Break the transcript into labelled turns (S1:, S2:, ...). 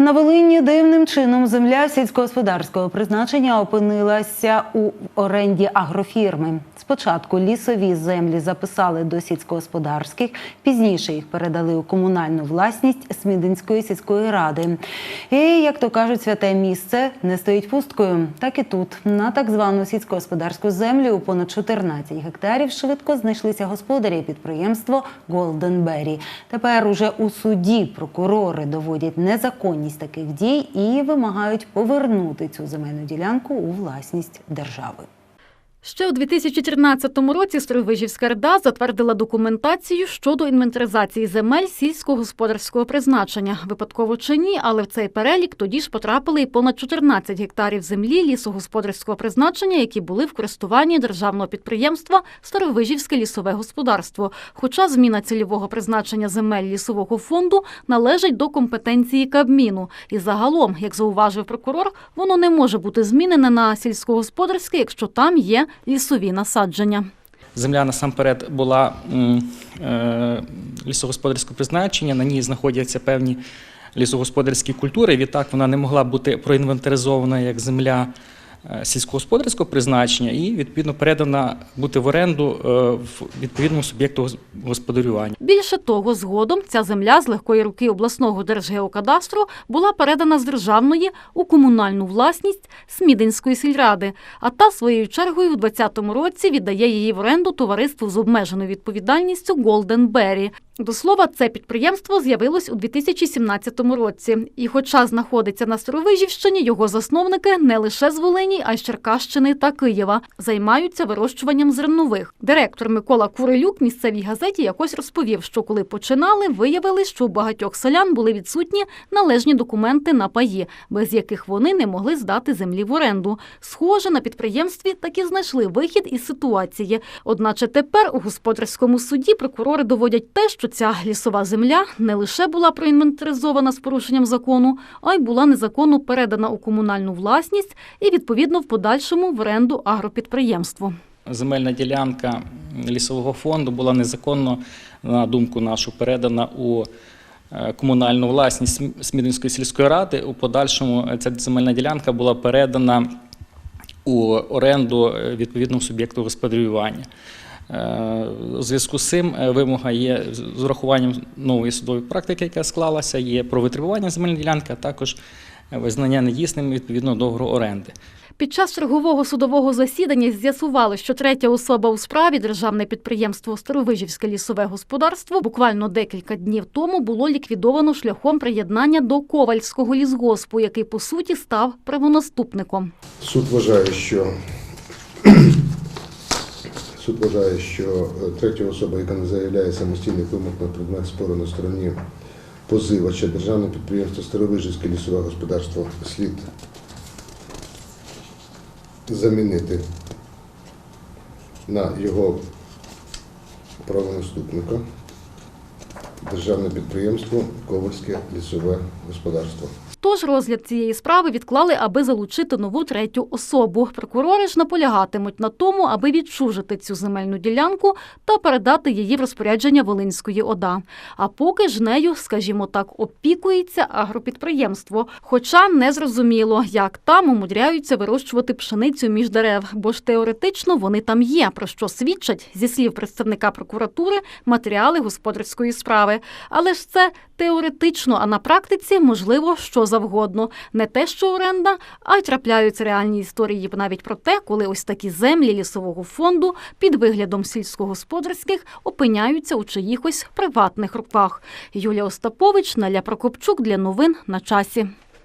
S1: На Волині дивним чином земля сільськогосподарського призначення опинилася у оренді агрофірми. Спочатку лісові землі записали до сільськогосподарських, пізніше їх передали у комунальну власність Смідинської сільської ради. І, як то кажуть, святе місце не стоїть пусткою. Так і тут, на так звану сільськогосподарську землю у понад 14 гектарів, швидко знайшлися господарі підприємство Голденбері. Тепер уже у суді прокурори доводять незаконність таких дій і вимагають повернути цю земельну ділянку у власність держави.
S2: Ще у 2013 році Старовижівська РДА затвердила документацію щодо інвентаризації земель сільськогосподарського призначення. Випадково чи ні, але в цей перелік тоді ж потрапили і понад 14 гектарів землі лісогосподарського призначення, які були в користуванні державного підприємства Старовижівське лісове господарство. Хоча зміна цільового призначення земель лісового фонду належить до компетенції Кабміну. І загалом, як зауважив прокурор, воно не може бути змінене на сільськогосподарське, якщо там є лісові насадження.
S3: Земля насамперед була е, лісогосподарського призначення, на ній знаходяться певні лісогосподарські культури. Відтак вона не могла бути проінвентаризована як земля сільськогосподарського призначення і відповідно передана бути в оренду е, в відповідному суб'єкту господарювання.
S2: Більше того, згодом ця земля з легкої руки обласного держгеокадастру була передана з державної у комунальну власність Смідинської сільради, а та своєю чергою у 2020 році віддає її в оренду товариству з обмеженою відповідальністю Golden Berry. До слова, це підприємство з'явилось у 2017 році. І хоча знаходиться на Старовижівщині, його засновники не лише з Волині, а й з Черкащини та Києва займаються вирощуванням зернових. Директор Микола Курилюк місцевій газеті якось розповів, що коли починали, виявили, що у багатьох селян були відсутні належні документи на паї, без яких вони не могли здати землі в оренду. Схоже, на підприємстві таки знайшли вихід із ситуації. Одначе тепер у господарському суді прокурори доводять те, що ця лісова земля не лише була проінвентаризована з порушенням закону, а й була незаконно передана у комунальну власність і відповідно в подальшому в оренду агропідприємству.
S3: Земельна ділянка лісового фонду була незаконно, на думку нашу, передана у е, комунальну власність См- Смідинської сільської ради. У подальшому е, ця земельна ділянка була передана у оренду е, відповідному суб'єкту господарювання. Е, У зв'язку з цим е, вимога є з урахуванням нової судової практики, яка склалася, є про витребування земельної ділянки, а також е, визнання недійсним відповідно договору оренди.
S2: Під час чергового судового засідання з'ясували, що третя особа у справі державне підприємство Старовижівське лісове господарство буквально декілька днів тому було ліквідовано шляхом приєднання до Ковальського лісгоспу, який по суті став правонаступником.
S4: Суд вважає, що суд вважає, що е, третя особа, яка не заявляє самостійних вимог на предмет спору на стороні позивача державне підприємство Старовижівське лісове господарство слід замінити на його правонаступника державне підприємство Ковальське лісове господарство.
S2: Тож розгляд цієї справи відклали, аби залучити нову третю особу. Прокурори ж наполягатимуть на тому, аби відчужити цю земельну ділянку та передати її в розпорядження Волинської ОДА. А поки ж нею, скажімо так, опікується агропідприємство. Хоча не зрозуміло, як там умудряються вирощувати пшеницю між дерев, бо ж теоретично вони там є, про що свідчать зі слів представника прокуратури матеріали господарської справи. Але ж це теоретично, а на практиці можливо що завгодно. Не те, що оренда, а й трапляються реальні історії навіть про те, коли ось такі землі лісового фонду під виглядом сільськогосподарських опиняються у чиїхось приватних руках. Юлія Остапович, Наля Прокопчук для новин на часі.